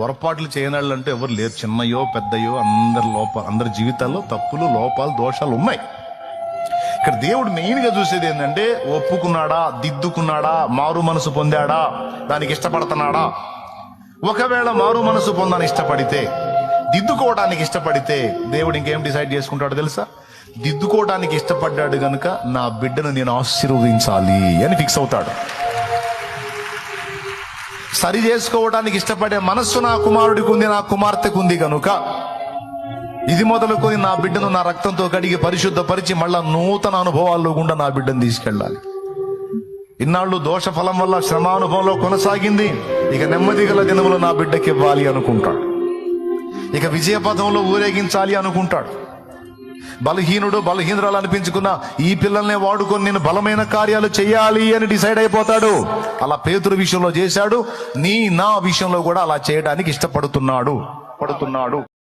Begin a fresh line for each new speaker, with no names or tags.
పొరపాట్లు చేయనాళ్ళు అంటే ఎవరు లేరు. చిన్నయో పెద్దయో అందరి లోపాలు అందరి జీవితాల్లో తప్పులు లోపాలు దోషాలు ఉన్నాయి. ఇక్కడ దేవుడు మెయిన్గా చూసేది ఏంటంటే ఒప్పుకున్నాడా దిద్దుకున్నాడా మారు మనసు పొందాడా దానికి ఇష్టపడుతున్నాడా? ఒకవేళ మారు మనసు పొందని ఇష్టపడితే దిద్దుకోవడానికి ఇష్టపడితే దేవుడు ఇంకేం డిసైడ్ చేసుకుంటాడు తెలుసా? దిద్దుకోవడానికి ఇష్టపడ్డాడు గనుక నా బిడ్డను నేను ఆశీర్వదించాలి అని ఫిక్స్ అవుతాడు. సరి చేసుకోవడానికి ఇష్టపడే మనస్సు నా కుమారుడికి ఉంది నా కుమార్తెకు ఉంది కనుక ఇది మొదలుకొని నా బిడ్డను నా రక్తంతో కడిగి పరిశుద్ధపరిచి మళ్ళా నూతన అనుభవాల్లో గుండా నా బిడ్డను తీసుకెళ్ళాలి. ఇన్నాళ్ళు దోష ఫలం వల్ల శ్రమానుభవంలో కొనసాగింది. ఇక నెమ్మది గల దినములు నా బిడ్డకి ఇవ్వాలి అనుకుంటాడు. ఇక విజయపథంలో ఊరేగించాలి అనుకుంటాడు. బలహీనుడు బలహీనురాలు అనిపించుకున్న ఈ పిల్లల్నే వాడుకొని నేను బలమైన కార్యాలు చేయాలి అని డిసైడ్ అయిపోతాడు. అలా పేతురు విషయంలో చేశాడు. నీ నా విషయంలో కూడా అలా చేయడానికి ఇష్టపడుతున్నాడు. పడుతున్నాడు.